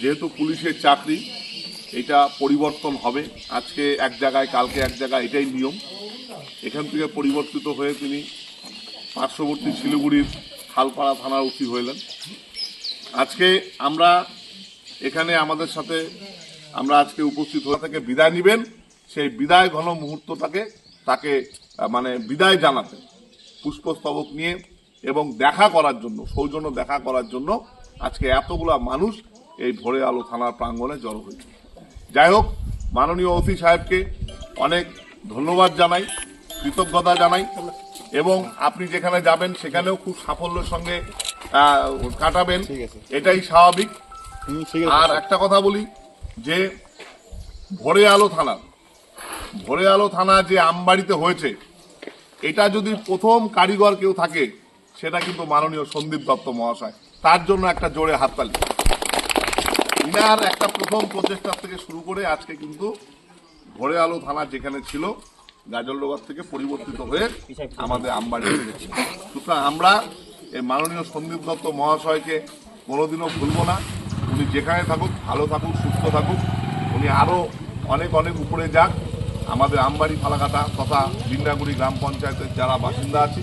যেহেতু পুলিশের চাকরি, এটা পরিবর্তন হবে। আজকে এক জায়গায়, কালকে এক জায়গায় এটাই নিয়ম। এখান থেকে পরিবর্তিত হয়ে তিনি পার্শ্ববর্তী শিলিগুড়ির খালপাড়া থানার উঠি হইলেন। আজকে আমরা এখানে আমাদের সাথে, আমরা আজকে উপস্থিত হয়ে থেকে বিদায় নেবেন। সেই বিদায় ঘন মুহূর্তটাকে তাকে মানে বিদায় জানাতে, পুষ্পস্তবক নিয়ে এবং দেখা করার জন্য, সৌজন্য দেখা করার জন্য আজকে এতগুলা মানুষ এই ভোরে আলো থানার প্রাঙ্গণে জড়ো হয়েছে। যাই হোক মাননীয় ওসি সাহেবকে অনেক ধন্যবাদ জানাই কৃতজ্ঞতা জানাই এবং আপনি যেখানে যাবেন সেখানেও খুব সাফল্যের সঙ্গে কাটাবেন। এটাই স্বাভাবিক। আর একটা কথা বলি যে ভোরে আলো থানা ভোরে আলো থানা যে আমবাড়িতে হয়েছে এটা যদি প্রথম কারিগর কেউ থাকে সেটা কিন্তু মাননীয় সন্দীপ দত্ত মহাশয়। তার জন্য একটা জোরে হাততালি। ইনার একটা প্রথম প্রচেষ্টা থেকে শুরু করে আজকে কিন্তু ভোরে আলো থানা যেখানে ছিল, গাজলডোবার থেকে পরিবর্তিত হয়ে আমাদের আমবাড়ি এসেছে সুতরাং আমরা এই মাননীয় সন্দীপ দত্ত মহাশয়কে কোনোদিনও ভুলব না। উনি যেখানে থাকুক, ভালো থাকুক, সুস্থ থাকুক, উনি আরও অনেক অনেক উপরে যাক। আমাদের আমবাড়ি ফালাকাটা তথা বিন্দাগুড়ি গ্রাম পঞ্চায়েতের যারা বাসিন্দা আছি